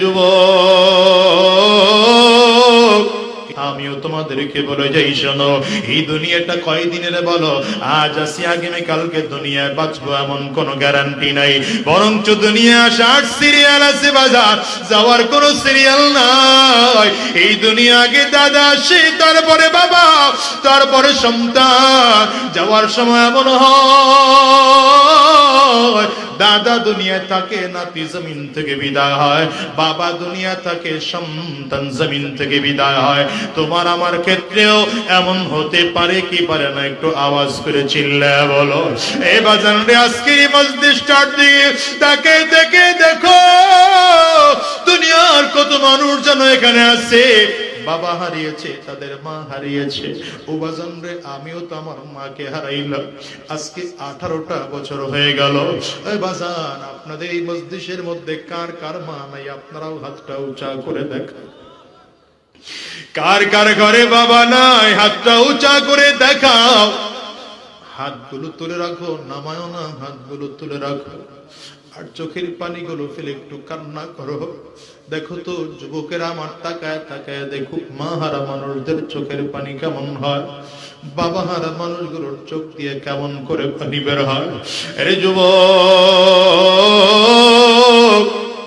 যুব আমিও তোমাদেরকে বলে যাই শোনো, এই দুনিয়াটা কয়দিনের বলো? আজ আসি, আগামী কালকে দুনিয়ায় বাঁচবো এমন কোনো গ্যারান্টি নাই। বরঞ্চ দুনিয়া আসার সিরিয়াল আছে বাজার, যাওয়ার কোনো সিরিয়াল নাই। এই দুনিয়া আগে দাদা আসে, তারপরে বাবা, তারপরে সন্তান, যাওয়ার সময় এমন হয়। দাদা দুনিয়া থাকে, নাতি জমিন থেকে বিদায় হয়। বাবা দুনিয়া থাকে, সন্তান জমিন থেকে বিদায় হয়। তোমার আমার ক্ষেত্রেও এমন হতে পারে কি পারে না? একটু আওয়াজ করে চিল্লা বলো। এ বাজান রে, আজকে স্টার্ট দিয়ে তাকে দেখে দেখো। দুনিয়ার কত মানুষ যেন এখানে আছে। বাবা হারিয়েছে, তাদের মা হারিয়েছে। ও রে, আমিও তো আমার মাকে হারাইলাম। আজকে আঠারোটা বছর হয়ে গেল। বাজান, আপনাদের এই মসজিদের মধ্যে কার কার মা নাই? আপনারাও হাতটা উঁচা করে দেখা কার কার ঘরে বাবা নাই? হাতটা উঁচা করে দেখাও। হাতগুলো তুলে রাখো, নামায়ও না, হাতগুলো তুলে রাখো। আর চোখের পানিগুলো ফেলে একটু কান্না করো। দেখো তো যুবকেরা আমার তাকায় তাকায় দেখুক মা হারা মানুষদের চোখের পানি কেমন হয় বাবা হারা মানুষগুলোর চোখ দিয়ে কেমন করে পানি বের হয়। আরে যুবক,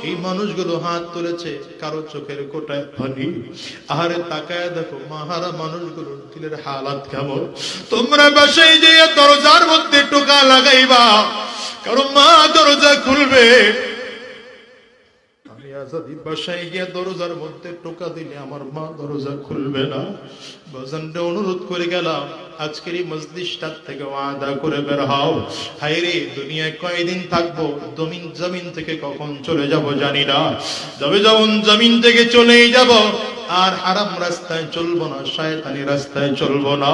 এই মানুষগুলো হাত তুলেছে কারও চোখের কোটায় পানি। আহারে তাকায় দেখো মাহারা মানুষগুলোর দিলের হালাত কেমন। তোমরা বাসায় যে দরজার মধ্যে টোকা লাগাইবা, কারণ মা দরজা খুলবে। দরজার মধ্যে টোকা দিলে আমার মা দরজা খুলবে না। অনুরোধ করে গেলাম, আজকের এই মসজিদটার থেকে করে বের হও। দুনিয়ায় কয়দিন থাকব, জমিন জমিন থেকে কখন চলে যাব জানি না। তবে যখন জমিন থেকে চলেই যাব, আর হারাম রাস্তায় চলবো না, শয়তানি রাস্তায় চলবো না।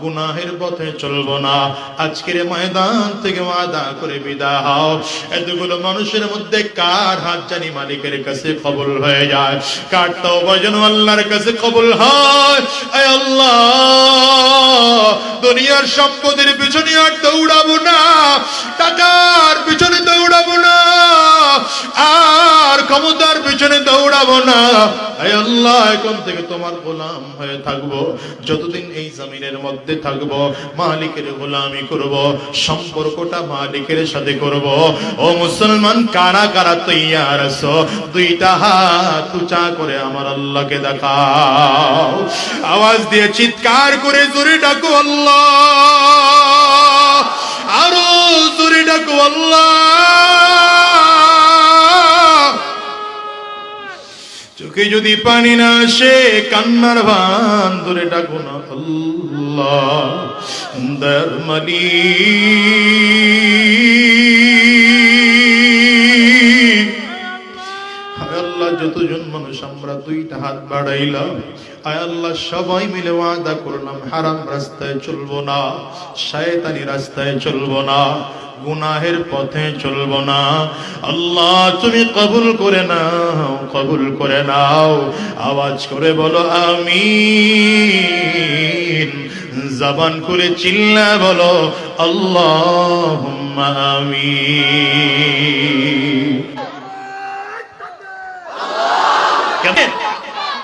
গুনাহের পথে চলবো না। আজকের ময়দান থেকে ওয়াদা করে বিদায় হও। এতগুলো মানুষের মধ্যে কার হাত জানি মালিকের কাছে কবুল হয়ে যায়? কার তওবা যেন আল্লাহর কাছে কবুল হয়? আল্লাহ, দুনিয়ার সম্পদের পিছনে আর দৌড়াবো না। টাকার পিছনে দৌড়াবো না। আর ক্ষমতার পিছনে দৌড়াবো না। আল্লাহ, এখন থেকে তোমার গোলাম হয়ে থাকব। যতদিন এই জমিনের মধ্যে থাকব, মালিকের গোলামি করব, সম্পর্কটা মালিকের সাথে করব। ও মুসলমান, কারা কারা তৈয়ার আছো? দুইটা হাত উঁচা করে আমার আল্লাহকে দেখাও। আওয়াজ দিয়ে চিৎকার করে জোরে ডাকো আল্লাহ। আরও জোরে ডাকো আল্লাহ। চোখে যদি পানি না আসে, কান্নার ভান ধরে ডাকো না আল্লাহ। দরমালি আল্লাহ, যতজন মানুষ আমরা দুইটা হাত বাড়াইলাম আয় আল্লাহ, সবাই মিলে ওয়াদা করলাম, হারাম রাস্তায় চলবো না, শয়তানি রাস্তায় চলবো না। গুনাহের পথে চলবো না। আল্লাহ, তুমি কবুল করে নাও, কবুল করে নাও। আওয়াজ করে বলো আমি জবান করে চিল্লা বলো আল্লাহ আমি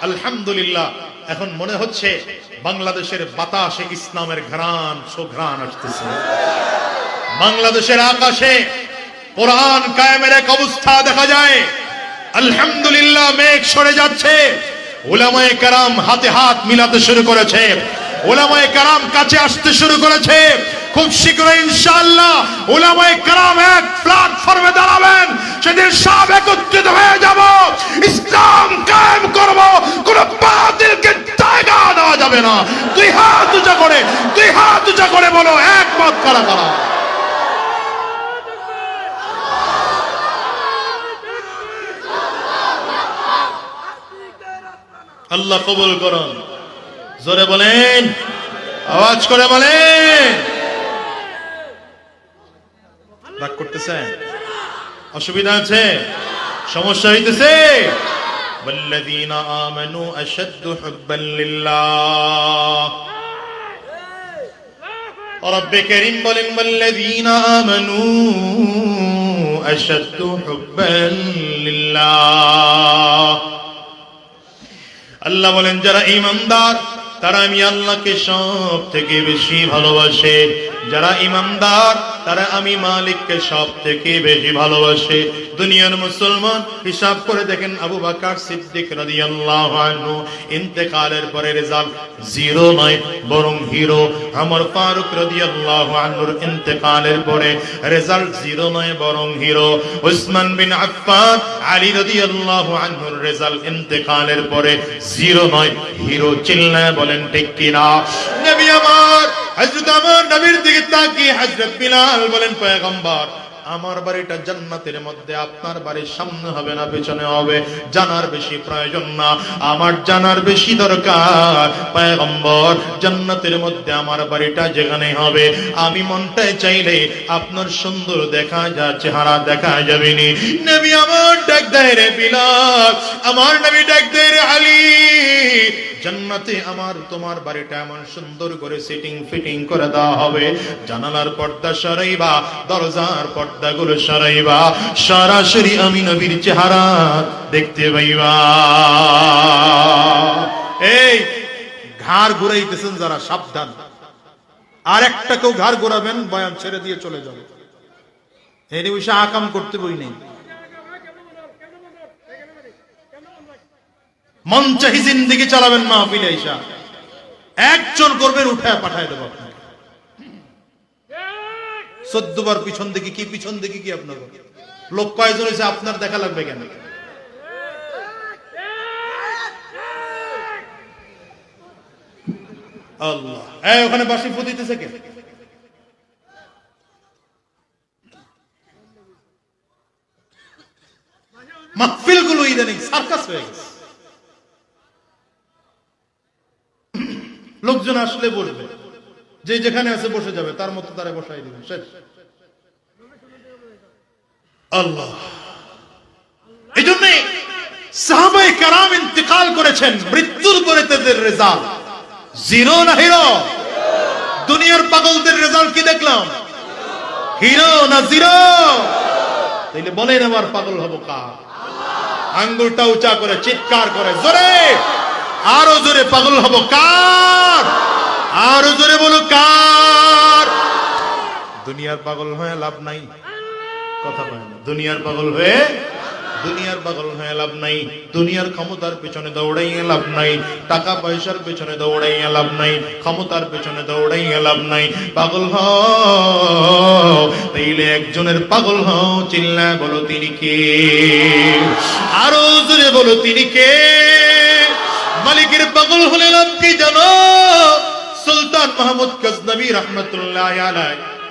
আলহামদুলিল্লাহ। এখন মনে হচ্ছে বাংলাদেশের বাতাসে ইসলামের ঘ্রাণ, সুঘ্রাণ আসতেছে। বাংলাদেশের আকাশে কোরআন কায়েমের এক অবস্থা দেখা যায়। আলহামদুলিল্লাহ মেঘ সরে যাচ্ছে। ওলামায়ে কারাম হাতে হাত মিলাতে শুরু করেছে। ওলামায়ে কারাম কাছে আসতে শুরু করেছে। খুব শীঘ্রই ইনশাআল্লাহ ওলামায়ে কারাম এক প্ল্যাটফর্মে দাঁড়াবেন। সেদিন সব একত্রিত হয়ে যাব। ইসলাম কায়েম করব। কোন বাতিলকে জায়গা দেওয়া যাবে না। দুই হাত উঁচা করে, দুই হাত উঁচা করে বলো, একমত করা করা? আল্লাহ কবুল করুন জোরে বলেন আওয়াজ করে বলেন রাগ করতেছেন অসুবিধা আছে সমস্যা হইতেছে والذين آمنوا أشد حبا لله رب كريم বলেন والذين آمنوا أشد حبا لله আল্লাহ বলেন যারা ইমানদার তারা আমি আল্লাহকে সব থেকে বেশি ভালোবাসে। যারা ইমানদার তারা আমি মালিককে সব থেকে বেশি ভালোবাসে। দুনিয়ার মুসলমান হিসাব করে দেখেন আবু বাকার সিদ্দিক রাদিয়াল্লাহু ইন্তেকালের পরে রেজাল্ট জিরো নয়, বরং হিরো। আমার ফারুক রাদিয়াল্লাহু আনহুর ইন্তেকালের পরে রেজাল্ট জিরো নয়, বরং হিরো। উসমান বিন আফফান, আলী রাদিয়াল্লাহু আনহুর রেজাল্ট ইন্তেকালের পরে জিরো নয়, হিরো। চিল্লায় বলেন, ঠিক কিনা? নবী আমার হযরত আমার নবীর দিকে তাকিয়ে হযরত বিলাল বলেন, পয়গম্বর, আমার বাড়িটা জান্নাতের মধ্যে, আপনার বাড়ির সামনে হবে না, পেছনে হবে। জানার বেশি প্রয়োজন না, আমার জানার বেশি দরকার। পয়গম্বর, জান্নাতের মধ্যে আমার বাড়িটা যেখানে হবে, আমি মনটায় চাইলে আপনার সুন্দর দেখা যা, চেহারা দেখা যাবে নি। নবী আমার ডাক দেয় রে বিলাল, আমার নবী ডাক দেয় রে আলী। জান্নাতে আমার তোমার বাড়িটা এমন সুন্দর করে সিটিং ফিটিং করে দেওয়া হবে। জানালার পর্দা সরাইবা, দরজার পর্দা পর্দাগুলো সরাইবা সরাসরি আমি নবীর চেহারা দেখতে পাইবা। এই, ঘাড় ঘুরাইতেছেন যারা, সাবধান। আর একটা কেউ ঘাড় ঘোরাবেন, বয়ান ছেড়ে দিয়ে চলে যাবে। এই বিষয়ে আকাম করতে বই নেই। মন চাহি জিন্দিগি চালাবেন মাহফিলে ঈশা একজন করবেন উঠায় পাঠায় দেবো আপনাকে। চোদ্দবার পিছন দিকে কি, পিছন দিকে কি আপনার লোক কয়জন হয়েছে, আপনার দেখা লাগবে কেন? আল্লাহ। এই, ওখানে বাসি ফুদিতেছে কে? মাহফিলগুলো ইদানিং সার্কাস হয়ে গেছে। লোকজন আসলে বসবে। যে যেখানে আছে বসে যাবে, তার মতো তারে বসাই দিবে। শেষ। আল্লাহ। এই সাহাবাই কারাম করেছেন, মৃত্যুর রেজাল্ট জিরো না হিরো? দুনিয়ার পাগলদের রেজাল্ট কি দেখলাম? হিরো না জিরো? তাইলে বলেন পাগল হব কার? আঙ্গুলটা উঁচা করে, চিৎকার করে, জোরে! আরও জোরে পাগল হব, কার? আরও জোরে বলো, কার? দুনিয়ার পাগল হয়ে লাভ নাই। কথা বলে না, দুনিয়ার পাগল হয়ে, দুনিয়ার পাগল হয়ে লাভ নাই। দুনিয়ার ক্ষমতার পেছনে দৌড়াইয়ে লাভ নাই। টাকা পয়সার পেছনে দৌড়াইয়ে লাভ নাই। ক্ষমতার পেছনে দৌড়াইয়ে লাভ নাই। পাগল হ তাইলে একজনের পাগল হ চিল্লা বলো তিনি কে? আরও জোরে বলো, তিনি কে? মালিকের পাগল হলে লাভ কি জানো? সুলতান মাহমুদ গজনবী রহমতুল্লাহ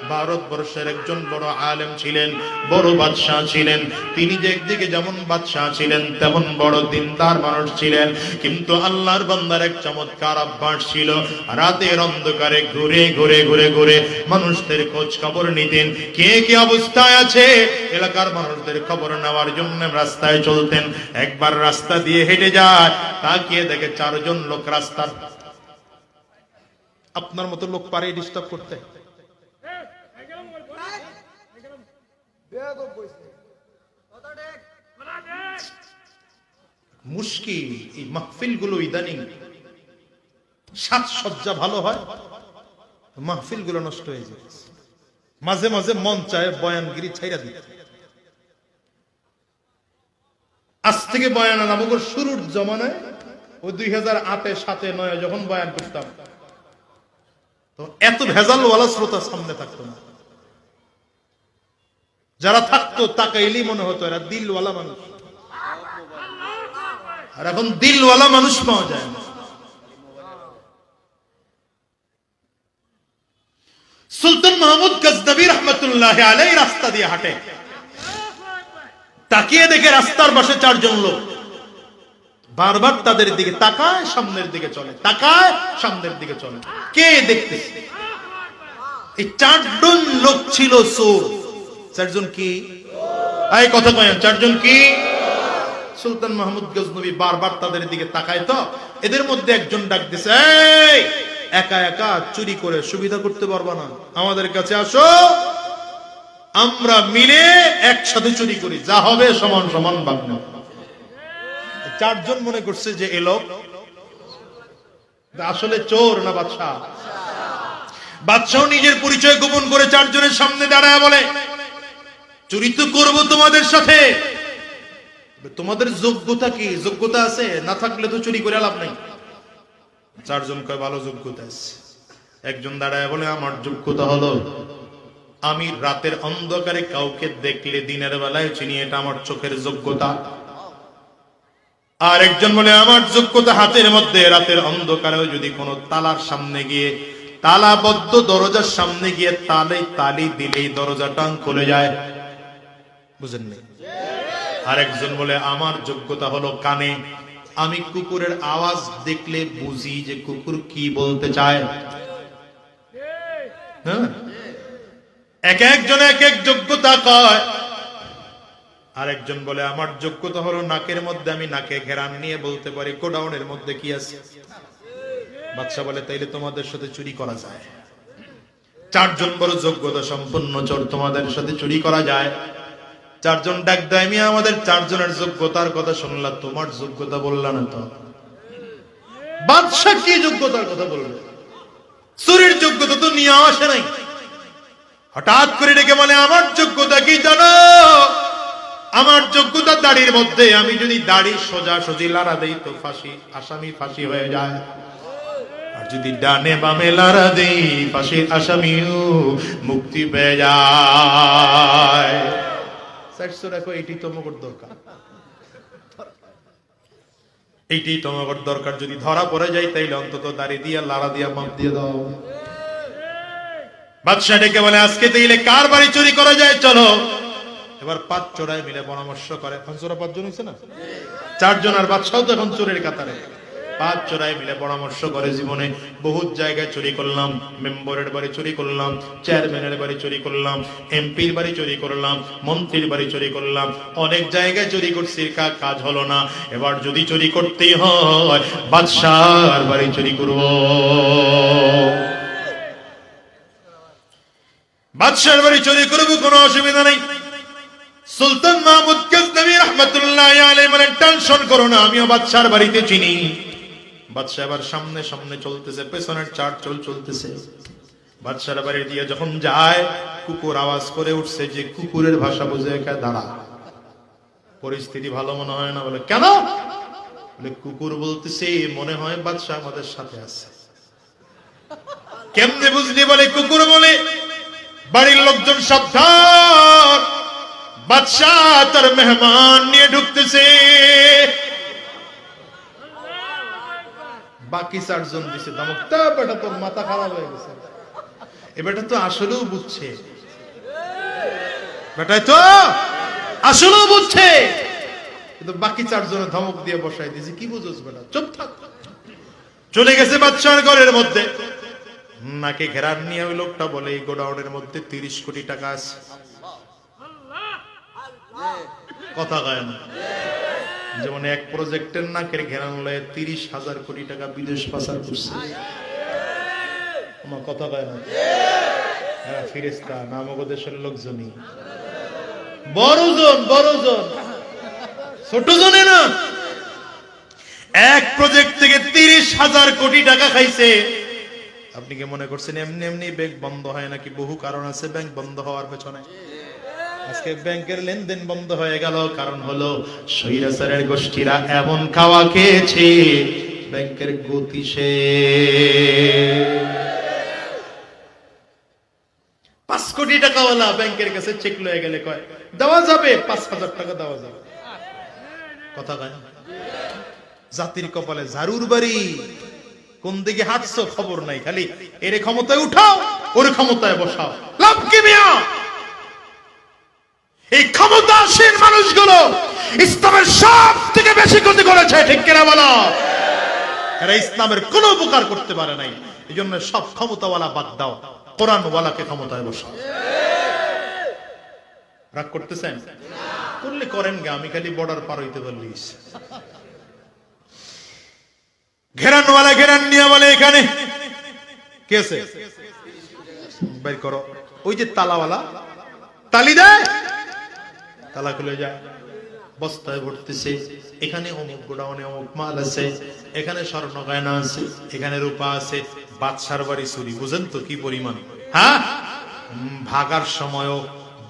ভারতবর্ষের একজন বড় আলেম ছিলেন, বড় বাদশাহ ছিলেন। তিনি যে একদিকে যেমন বাদশাহ ছিলেন, তেমন বড় দিনদার মানুষ ছিলেন। কিন্তু আল্লাহর বান্দার এক চমৎকার অভ্যাস ছিল, রাতের অন্ধকারে ঘুরে ঘুরে ঘুরে ঘুরে মানুষদের খোঁজ খবর নিতেন। কে কি অবস্থায় আছে? এলাকার মানুষদের খবর নেওয়ার জন্য রাস্তায় চলতেন। একবার রাস্তা দিয়ে হেঁটে যায়, তাকিয়ে দেখে চারজন লোক রাস্তার আপনার মতো লোক পারে ডিস্টার্ব করতে। মুশকিল, এই মাহফিলগুলো ইদানিং সাজসজ্জা ভালো হয় মাহফিলগুলো নষ্ট হয়ে যায় মাঝে মাঝে মন চায় বয়ানগিরি ছাইরা দিতে। আজ থেকে বয়ান নামকর শুরুর জমানায় ওই দুই হাজার আটে, সাতে, নয়, যখন বয়ান করতাম, তো এত ভেজালওয়ালা শ্রোতা সামনে থাকতো না। যারা থাকতো, তাকাইলেই মনে হতো এরা দিলওয়ালা মানুষ। আর এখন দিলওয়ালা মানুষ পাওয়া যায় না। সুলতান মাহমুদ গজনবী রহমতুল্লাহ আলাই রাস্তা দিয়ে হাঁটে। তাকিয়ে দেখে রাস্তার পাশে চারজন লোক। বারবার তাদের দিকে তাকায়, সামনের দিকে চলে, তাকায়, সামনের দিকে চলে। কে দেখতেছে? এই চারজন লোক ছিল সোর চারজন কি? এই কথা কয় চারজন কি? সুলতান মাহমুদ গজনবী বারবার তাদের দিকে তাকায় তো, এদের মধ্যে একজন ডাক দিছে একা একা চুরি করে সুবিধা করতে পারবা না, আমাদের কাছে আসো, আমরা মিলে একসাথে চুরি করি, যা হবে সমান সমান নেব। চারজন মনে করছে যে এ লোক আসলে চোর না বাদশাহ? বাদশাহ নিজের পরিচয় গোপন করে চারজনের সামনে দাঁড়ায় বলে চুরি করব তোমাদের সাথে। তোমাদের যোগ্যতা কি? যোগ্যতা আছে? না থাকলে তো চুরি করে লাভ নেই। চারজন কয়, ভালো যোগ্যতা আছে। একজন দাঁড়ায় বলে, আমার যোগ্যতা হলো, আমি রাতের অন্ধকারে কাউকে দেখলে দিনের বেলায় চিনি, এটা আমার চোখের যোগ্যতা। আর একজন বলে, আমার যোগ্যতা হাতের মধ্যে, রাতের অন্ধকারেও যদি কোনো তালার সামনে গিয়ে, তালাবদ্ধ দরজার সামনে গিয়ে তালে তালি দিলেই দরজাটা খুলে যায়। বুঝেন আরেকজন বলে, আমার যোগ্যতা হলো কানে। আমি কুকুরের আওয়াজ দেখলে বুঝি যে কুকুর কি বলতে চায়। হ্যাঁ? বলে, আমার যোগ্যতা হলো নাকের মধ্যে আমি নাকে ঘেরান নিয়ে বলতে পারি, গোডাউনের মধ্যে কি আছে? বাচ্চা বলে, তাইলে তোমাদের সাথে চুরি করা যায়। চারজন বড় যোগ্যতা সম্পন্ন চোর তোমাদের সাথে চুরি করা যায়। চারজন ডাক দেয় আমি আমাদের চারজনের যোগ্যতার কথা শুনলাম তোমার যোগ্যতা বললা না তো? বাদশাহ কি যোগ্যতার কথা বলবে চুরির যোগ্যতা তো নিয়ে আসে নাই। হঠাৎ করে ডেকে বলে, আমার যোগ্যতা কি জানো? আমার যোগ্যতা দাড়ির মধ্যে, আমি যদি দাড়ি সোজা সোজি লাড়া দেই তো ফাঁসি, আসামি ফাঁসি হয়ে যায়। আর যদি ডানে বামে লাড়া দেই ফাঁসির আসামিও মুক্তি পেয়ে যায়। চারশো রাখো দরকার। এইটি তোমার দরকার। যদি ধরা পড়ে যায়, তাইলে অন্তত দিয়া, লাড়া দিয়া, মাপ দিয়ে দাও। বাদশাহ ডেকে বলে, আজকে তাইলে কার বাড়ি চুরি করা যায়? চলো। এবার পাঁচ চোরায় মিলে পরামর্শ করে। এখন চোরা পাঁচজন হয়েছে না? চারজন আর বাদশাহ তো এখন চোরের কাতারে। পাঁচ চোরাই মিলে পরামর্শ করে জীবনে বহুত জায়গায় চুরি করলাম, মেম্বরের বাড়ি চুরি করলাম, চেয়ারম্যানের বাড়ি চুরি করলাম, এমপির বাড়ি চুরি করলাম, মন্ত্রীর বাড়ি চুরি করলাম, অনেক জায়গায় চুরি করছি কাজ হলো না। এবার যদি চুরি করতেই হয়, বাদশার বাড়ি চুরি করব। বাদশার বাড়ি চুরি করব, কোনো অসুবিধা নেই। সুলতান মাহমুদ গজনবী রহমতুল্লাহ আলাইহি বলেন, টেনশন করো না, আমিও বাদশার বাড়িতে চিনি। বাদশা এবার সামনে সামনে চলতেছে, পেছনের চার চল চলতেছে। বাদশার বাড়ি দিয়ে যখন যায়, কুকুর আওয়াজ করে উঠছে যে কুকুরের ভাষা বুঝে একা, দাঁড়া। পরিস্থিতি ভালো মনে হয় না? বলে, কেন? বলে, কুকুর বলতেছে, মনে হয় বাদশাহ আমাদের সাথে আছে। কেমনে বুঝলি? বলে, কুকুর বলে, বাড়ির লোকজন সাবধান। বাদশাহ তার মেহমান নিয়ে ঢুকতেছে। বাকি চারজন দিছে দামক তা বেটা তোর মাথা খারাপ হয়ে গেছে। এ বেটা তো আসলেও বুঝছে। বেটাই তো আসলেও বুঝছে। কিন্তু বাকি চারজনের ধমক দিয়ে বসাই দিয়েছে কি বুঝোস বেটা চুপ থাক। চলে গেছে বাচ্চার ঘরের মধ্যে। নাকে ঘেরার নিয়ে ওই লোকটা বলে এই গোডাউনের মধ্যে তিরিশ কোটি টাকা আছে। কথা কয় না। যেমন এক প্রজেক্টের নাকের ঘেরান তিরিশ হাজার কোটি টাকা বিদেশ পাচার করছে। আমার কথা কয় না? হ্যাঁ ফিরেস্তা নামক দেশের লোকজনই। বড়জন বড়জন। ছোট জনে না। এক প্রজেক্ট থেকে তিরিশ হাজার কোটি টাকা খাইছে। আপনি কি মনে করছেন এমনি এমনি ব্যাংক বন্ধ হয় নাকি? বহু কারণ আছে ব্যাংক বন্ধ হওয়ার পেছনে। আজকে ব্যাংকের লেনদেন বন্ধ হয়ে গেল, কারণ হলো সৈরাচারের গোষ্ঠীরা এমন খাওয়া খেয়েছে, ব্যাংকের গতি সে পাঁচ কোটি টাকাওয়ালা ব্যাংকের কাছে চেক লয়ে গেলে কয়, দেওয়া যাবে, পাঁচ হাজার টাকা দেওয়া যাবে। কথা কয় জাতির কপালে ঝাড়ুর বাড়ি, কোন দিকে হাঁটছো খবর নাই, খালি এর ক্ষমতায় উঠাও, ওর ক্ষমতায় বসাও। লাভ কি মিয়া? এই ক্ষমতাসীন মানুষগুলো ইসলামের সব থেকে বেশি ক্ষতি করেছে, ঠিক কিনা বলো? এরা ইসলামের কোনো উপকার করতে পারে নাই। এই জন্য সব ক্ষমতাওয়ালা বাদ দাও। কোরআন ওয়ালাকে ক্ষমতায় বসাও। রাগ করতেছেন? করলে করেন গে, আমি খালি বর্ডার পার হইতে পারলিস ঘেরানওয়ালা ঘেরান নিয়ে বলে এখানে। কে আছে? বের করো। ওই যে তালাওয়ালা। তালি দেয় তালা খুলে যায়। বস্তায় ভরতেছে, এখানে অমুক গোডাউনে অমুক মাল আছে, এখানে স্বর্ণ গয়না আছে, এখানে রূপা আছে, বাদশার বাড়ি চুরি, বুঝেন তো কি পরিমাণ। হ্যাঁ? ভাগার সময়ও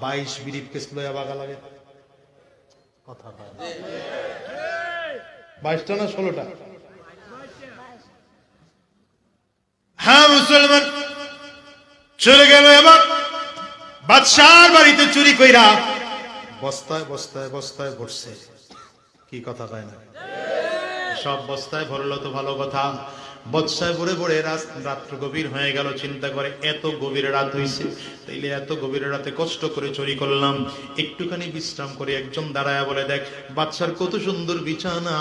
বাইশ বিরিপ কেস লয়া ভাগা লাগে। বাইশটা না ষোলোটা? হ্যাঁ মুসলমান। চলে গেল এবার। বাদশার বাড়িতে চুরি কইরা বস্তায় বস্তায় বস্তায় ভরছে। কি কথা তাই না? সব বস্তায় ভরলো তো ভালো কথা। বৎসায় ভরে ভরে রাত্র গভীর হয়ে গেল চিন্তা করে এত গভীর রাত হইছে। তাইলে এত গভীর রাতে কষ্ট করে চুরি করলাম। একটুখানি বিশ্রাম করে একজন দাঁড়ায় বলে দেখ বাচ্চার কত সুন্দর বিছানা।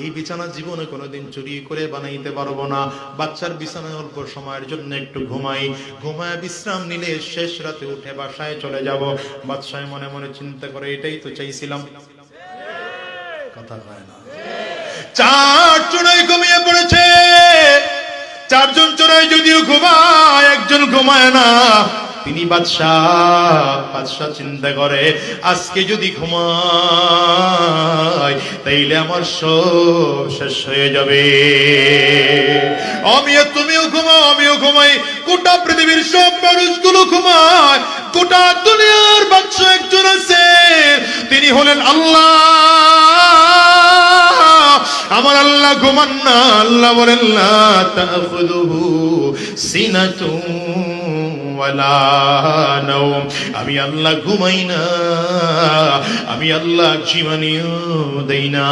এই বিছানা জীবনে কোনোদিন চুরি করে বানাইতে পারব না। বাচ্চার বিছানায় অল্প সময়ের জন্য একটু ঘুমাই। ঘুমায় বিশ্রাম নিলে শেষ রাতে উঠে বাসায় চলে যাব। বাদশায় মনে মনে চিন্তা করে এটাই তো চাইছিলাম। কথা কয় না। চার ঘুমিয়ে পড়েছে চারজন চোরাই যদিও ঘুমায় একজন ঘুমায় না। তিনি বাদশাহ বাদশাহ চিন্তা করে, আজকে যদি ঘুমায় তাইলে আমার সব শেষ হয়ে যাবে। আমিও, তুমিও ঘুমাও, আমিও ঘুমাই। গোটা পৃথিবীর সব মানুষগুলো ঘুমায় গোটা দুনিয়ার বাদশাহ একজন আছে। তিনি হলেন আল্লাহ। আমার আল্লাহ ঘুমান না, আল্লাহ বলেন তাখুযুহু সিনাতুন আমি আল্লাহ ঘুমাই না, আমি আল্লাহ জীবনীয় দেই না।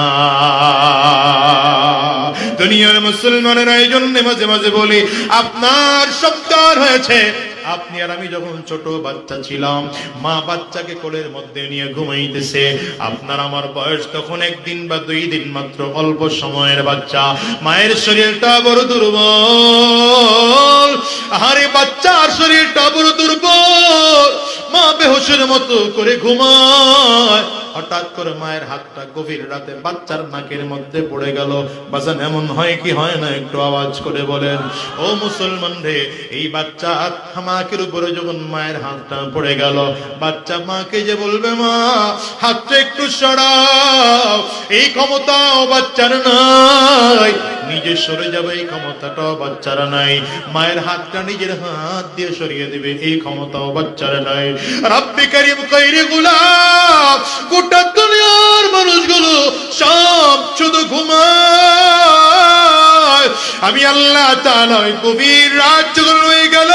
দুনিয়ার মুসলমানের এই জন্য মাঝে মাঝে বলি, আপনার সত্যার হয়েছে আপনি আর আমি যখন ছোট বাচ্চা ছিলাম, মা বাচ্চাকে কোলের মধ্যে নিয়ে ঘুমাইতেছে। আপনার আমার বয়স তখন একদিন বা দুই দিন মাত্র অল্প সময়ের বাচ্চা। মায়ের শরীরটা বড় দুর্বল। আরে বাচ্চার শরীরটা বড় দুর্বল। মা বেহোশের মতো করে ঘুমায়। হঠাৎ করে মায়ের হাতটা গভীর রাতে বাচ্চার নাকের মধ্যে পড়ে গেল। বাজান, এমন হয় কি হয় না? একটু আওয়াজ করে বলেন, ও মুসলমান রে, এই বাচ্চা মাকের উপরে যখন মায়ের হাতটা পড়ে গেল, বাচ্চা মাকে যে বলবে, মা, হাতটা একটু সরাও, এই ক্ষমতাও বাচ্চার নাই। নিজে সরে যাবে, এই ক্ষমতাটাও বাচ্চারা নাই। মায়ের হাতটা নিজের হাত দিয়ে সরিয়ে দেবে, এই ক্ষমতাও বাচ্চারা নাই। রাব্বি করিম কইরে গুলাম, গোটা দুনিয়ার মানুষগুলো সব শুধু ঘুমায়। আমি আল্লাহ ওই রাত যখন হয়ে গেল,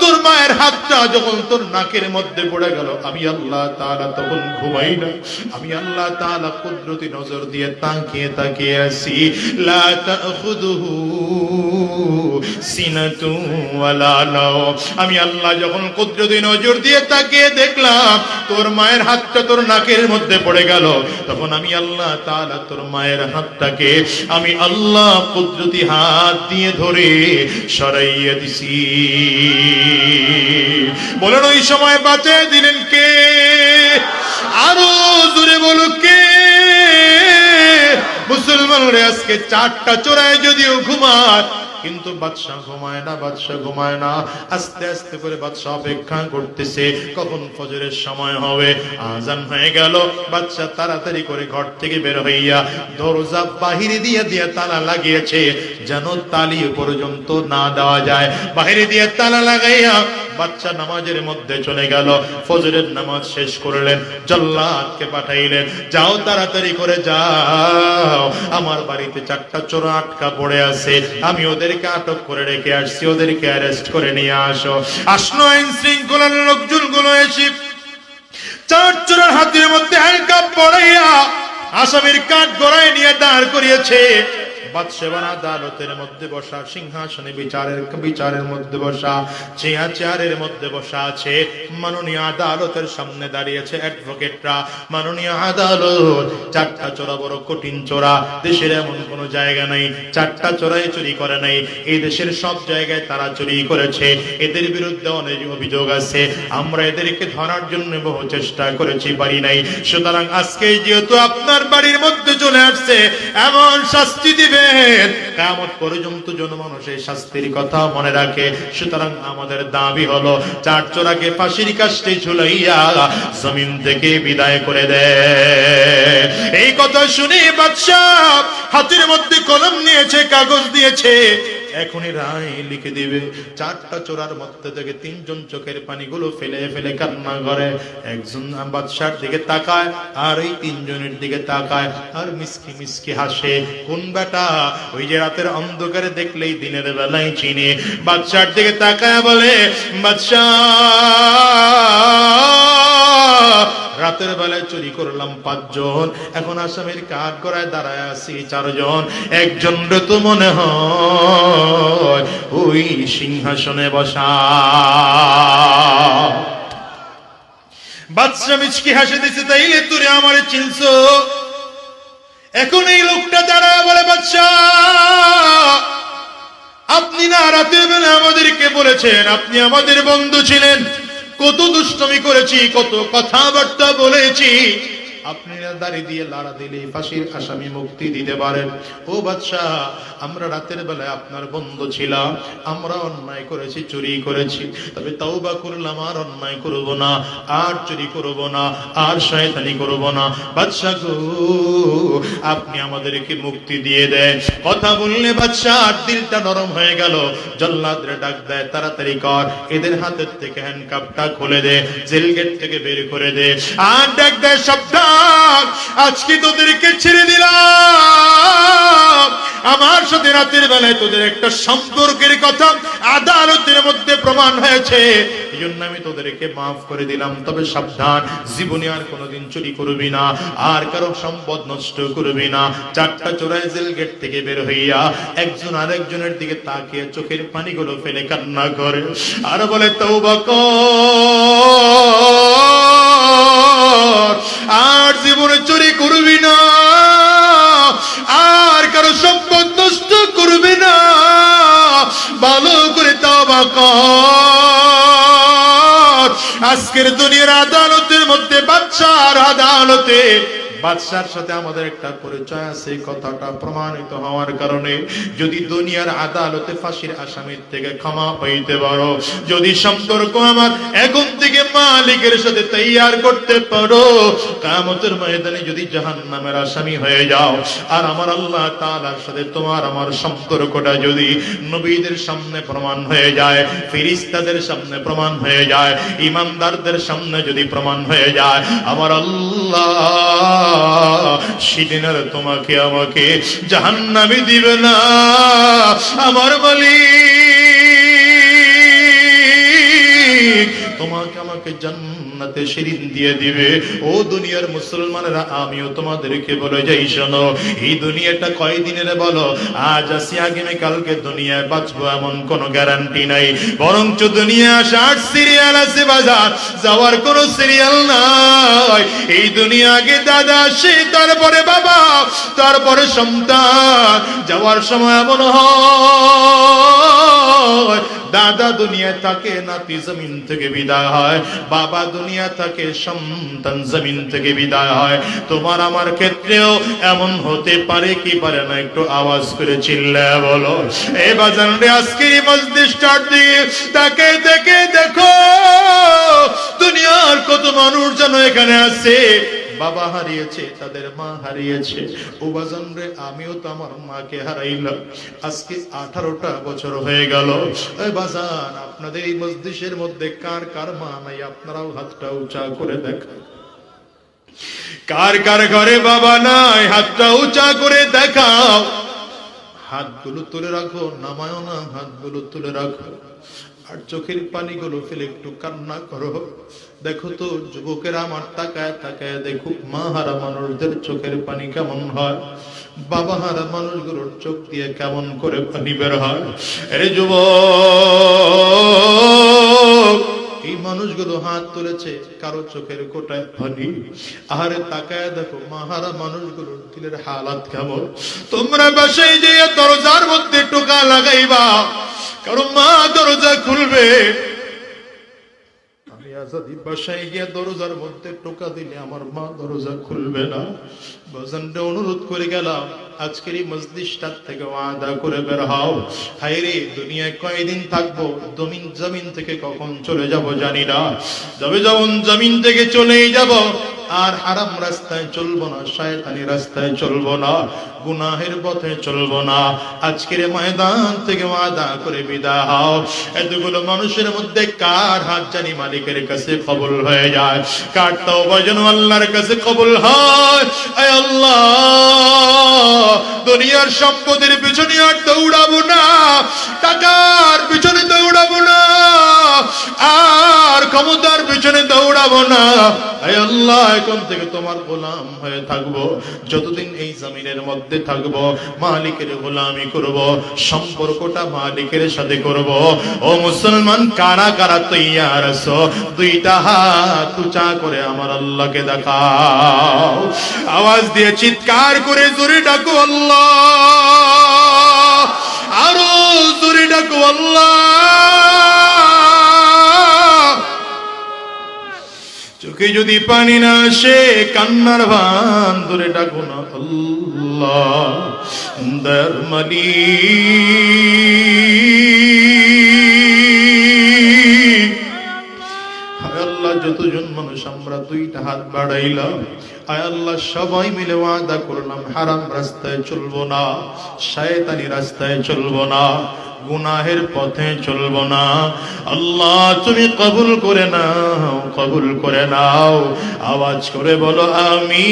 তোর মায়ের হাতটা যখন তোর নাকের মধ্যে পড়ে গেল, আমি আল্লাহ তাআলা তখন ঘুমাই না। আমি আল্লাহ তাআলা কুদরতি নজর দিয়ে তাকিয়ে তাকিয়ে আসি আমি আল্লাহ যখন কুদরতি নজর দিয়ে তাকিয়ে দেখলাম, তোর মায়ের হাতটা তোর নাকের মধ্যে পড়ে গেল, তখন আমি আল্লাহ তাআলা তোর মায়ের হাতটাকে আমি আল্লাহ কুদরতি হাত দিয়ে ধরে সরাইয়া দিছি। বলেন, ওই সময় বাঁচায় দিলেন কে? আরও জোরে বলো কে? মুসলমানরা আজকে চারটা চোরায় যদিও ঘুমায় কিন্তু বাদশাহ ঘুমায় না, বাদশাহ ঘুমায় না। আস্তে আস্তে করে বাদশাহ অপেক্ষা করতেছে, কখন ফজরের সময় হবে? আজান হয়ে গেল। বাদশাহ তাড়াতাড়ি করে ঘর থেকে বের হইয়া দরজা বাহিরে দিয়ে দিয়ে তালা লাগিয়েছে, যেন তালি পর্যন্ত না দেওয়া যায়। বাহিরে দিয়ে তালা লাগাইয়া বাচ্চা নামাজের মধ্যে চলে গেল। ফজরের নামাজ শেষ করলেন, জল্লাদকে পাঠাইলেন, যাও তাড়াতাড়ি করে যাও, আমার বাড়িতে চারটা চোর আটকা পড়ে আছে, আমি ওদেরকে আটক করে রেখে আসছি, ওদেরকে অ্যারেস্ট করে নিয়ে আসো। আসলো আইন শৃঙ্খলার লোকজনগুলো এসে চার চোরের হাতের মধ্যে হ্যান্ডকাপ পড়াইয়া আসামির কাঠ গড়ায় নিয়ে দাঁড় করিয়েছে। বাদশেবান আদালতের মধ্যে বসা, সিংহাসনে বিচারের বিচারের মধ্যে বসা চেয়া চেয়ারের মধ্যে বসা আছে। মাননীয় আদালতের সামনে দাঁড়িয়েছে অ্যাডভোকেটরা। মাননীয় আদালত, চারটা চোরা বড় কঠিন চোরা। দেশের এমন জায়গা নাই, চারটা চোরাই চুরি করে নাই। এই দেশের সব জায়গায় তারা চুরি করেছে। এদের বিরুদ্ধে অনেক অভিযোগ আছে। আমরা এদেরকে ধরার জন্য বহু চেষ্টা করেছি, পারি নাই। সুতরাং আজকে যেহেতু আপনার বাড়ির মধ্যে চলে আসছে, এমন শাস্তি দিবে দিবেন কেমন পর্যন্ত জনমানুষ এই শাস্তির কথা মনে রাখে। সুতরাং আমাদের দাবি হলো, চার চোরাকে ফাঁসির কাষ্টে ঝুলাইয়া জমিন থেকে বিদায় করে দে। এই কথা শুনে বাদশাহ হাতের মধ্যে কলম নিয়েছে, কাগজ দিয়েছে। এখনই রায় লিখে দিবে। চারটা চোরার মধ্যে থেকে তিনজন চোখের পানিগুলো ফেলে ফেলে কান্না করে। একজন বাদশার দিকে তাকায়, আর এই তিনজনের দিকে তাকায়, আর মিসকি মিসকি হাসে। কোন বেটা ওই যে রাতের অন্ধকারে দেখলেই দিনের বেলায় চিনে। বাদশার দিকে তাকায় বলে বাদশাহ রাতের বেলায় চুরি করলাম পাঁচজন। এখন আসামের কাঠ করায় দাঁড়ায় আছি চারজন। একজন তো মনে হয় ওই সিংহাসনে বসা। বাদশা মিচকি হাসে দিছে, তাইলে তুই আমার চিনছ? এখন এই লোকটা দাঁড়ায় বলে বাদশা আপনি না রাতের বেলা আমাদেরকে বলেছেন, আপনি আমাদের বন্ধু ছিলেন। কত দুষ্টমি করেছি, কত কথাবার্তা বলেছি আপনি দাড়ি দিয়ে লাড়া দিলে ফাঁসির আসামি মুক্তি দিতে পারেন। ও বাদশাহ আমরা রাতের বেলায় আপনার বন্ধু ছিলাম। আমরা অন্যায় করেছি, চুরি করেছি। তবে তওবা করলাম আর অন্যায় করব না, আর চুরি করব না, আর শয়তানি করব না। বাদশাহ গো, আপনি আমাদেরকে মুক্তি দিয়ে দেন। কথা বললে বাদশাহ আর দিলটা নরম হয়ে গেল। জল্লাদরে ডাক দেয়, তাড়াতাড়ি কর। এদের হাতের থেকে হ্যান্ডকাপটা খুলে দে, জেল গেট থেকে বের করে দে। আর ডাক দেয়, সাবধান! আজকে তোদেরকে ছেড়ে দিলাম। আমার সাথে রাতের বেলায় তোদের একটা সম্পর্কের কথা আদালতের মধ্যে প্রমাণ হয়েছে। এই জন্য আমি তোদেরকে মাফ করে দিলাম। তবে সাবধান, জীবনে আর কোনোদিন চুরি করবি না। আর কারও সম্পদ নষ্ট করবি না। চারটা চোরাই জেল গেট থেকে বের হইয়া একজন আরেকজনের দিকে তাকিয়ে চোখের পানিগুলো ফেলে কান্না করে। আর বলে তৌবা কর। আর জীবনে চুরি করবি না, আর কারও সম্পদ নষ্ট করবি না। ভালো করে তবা কর। আজকের দুনিয়ার আদালতের মধ্যে বাচ্চার আদালতে বাদশার সাথে আমাদের একটা পরিচয় আছে কথাটা প্রমাণিত হওয়ার কারণে যদি দুনিয়ার আদালতে ফাঁসির আসামির থেকে ক্ষমা পাইতে পারো, যদি সম্পর্ক আমার এখন থেকে মালিকের সাথে তৈয়ার করতে পারো কামতের ময়দানে যদি জাহান নামের আসামি হয়ে যাও, আর আমার আল্লাহ তাআলার সাথে তোমার আমার সম্পর্কটা যদি নবীদের সামনে প্রমাণ হয়ে যায়, ফিরিস্তাদের সামনে প্রমাণ হয়ে যায়, ইমানদারদের সামনে যদি প্রমাণ হয়ে যায়, আমার আল্লাহ সেদিনের তোমাকে আমাকে জাহান্নামে দিবে না। আমার মালিক তোমাকে আমাকে জান্নাতে শিরিন দিয়ে দিবে। ও দুনিয়ার মুসলমানেরা, আমিও তোমাদেরকে বলে যাই, শোনো, এই দুনিয়াটা কয় দিনের বলো? আজ আসি, আগামী কালকে দুনিয়ায় বাঁচবো এমন কোনো গ্যারান্টি নাই। বরঞ্চ দুনিয়া আসার সিরিয়াল আছে বাজার, যাওয়ার কোনো সিরিয়াল নাই। এই দুনিয়া আগে দাদা আসে, তারপরে বাবা, তারপরে সন্তান, যাওয়ার সময় এমন হয়। দাদা দুনিয়া থাকে নাতি জমিন থেকে বিদায় হয়। বাবা দুনিয়া থাকে সন্তান জমিন থেকে বিদায় হয়। তোমার আমার ক্ষেত্রেও এমন হতে পারে কি পারে না? একটু আওয়াজ করে চিল্লা বলো। এ বাজান আজকে স্টার্ট দিয়ে তাকে দেখে দেখো। দুনিয়ার কত মানুষ যেন এখানে আছে। বাবা হারিয়েছে, তাদের মা হারিয়েছে। ও রে, আমিও তো আমার মাকে হারাইলাম। আজকে আঠারোটা বছর হয়ে গেল। বাজান, আপনাদের এই মসজিদের মধ্যে কার কার মা নাই? আপনারাও হাতটা উঁচা করে দেখান। কার কার ঘরে বাবা নাই? হাতটা উঁচা করে দেখাও। হাতগুলো তুলে রাখো, নামায়ও না, হাতগুলো তুলে রাখো। আর চোখের পানিগুলো ফেলে একটু কান্না করো। দেখো তো, যুবকেরা আমার তাকায় তাকায় দেখুক মা হারা মানুষদের চোখের পানি কেমন হয়? বাবা হারা মানুষগুলোর চোখ দিয়ে কেমন করে পানি বের হয়? আরে যুবক! এই মানুষগুলো হাত তুলেছে কারও চোখের কোটায় পানি আহারে তাকায় দেখো, মাহারা মানুষগুলোর দিলের হালাত কেমন। তোমরা বাসায় যে দরজার মধ্যে টোকা লাগাইবা কারও মা দরজা খুলবে। আমি আজাদি বাসায় গিয়ে দরজার মধ্যে টোকা আমার মা দরজা খুলবে না। বাজানটা অনুরোধ করে গেলাম আজকের এই মসজিদটার থেকে ওয়াদা করে বের হও। হায়রে, দুনিয়ায় কয়দিন থাকব? জমিন জমিন থেকে কখন চলে যাব জানি না। তবে যখন জমিন থেকে চলেই যাব আর হারাম রাস্তায় চলবো না, শয়তানি রাস্তায় চলবো না, গুনাহের পথে চলবো না। আজকের ময়দান থেকে ওয়াদা করে বিদায় হও। এতগুলো মানুষের মধ্যে কার হাত জানি মালিকের কাছে কবুল হয়ে যায়? কার তওবা যেন আল্লাহর কাছে কবুল হয়? আয় আল্লাহ, দুনিয়ার সম্পদের পিছনে আর দৌড়াবো না, টাকার পিছনে দৌড়াবো না। আর ক্ষমতার পিছনে দৌড়াবো না। আল্লাহ, এখন থেকে তোমার গোলাম হয়ে থাকব। যতদিন এই জমিনের মধ্যে থাকব, মালিকের গোলামি করব, সম্পর্কটা মালিকের সাথে করব। ও মুসলমান, কারা কারা তৈয়ার আছো? দুইটা হাত উঁচা করে আমার আল্লাহকে দেখাও। আওয়াজ দিয়ে চিৎকার করে জোরে ডাকো আল্লাহ। চোখে যদি পানি না আসে, কান্নার ভান ধরে ডাকো না আল্লাহ। আল্লাহ, যতজন মানুষ আমরা দুইটা হাত বাড়াইলাম আয় আল্লাহ, সবাই মিলে ওয়াদা করলাম, হারাম রাস্তায় চলবো না, শয়তানি রাস্তায় চলবো না, গুনাহের পথে চলবো না। আল্লাহ, তুমি কবুল করে নাও। কবুল করে নাও। আওয়াজ করে বলো আমি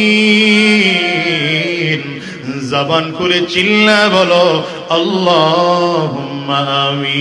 জবান করে চিল্লা বলো আল্লাহ আমি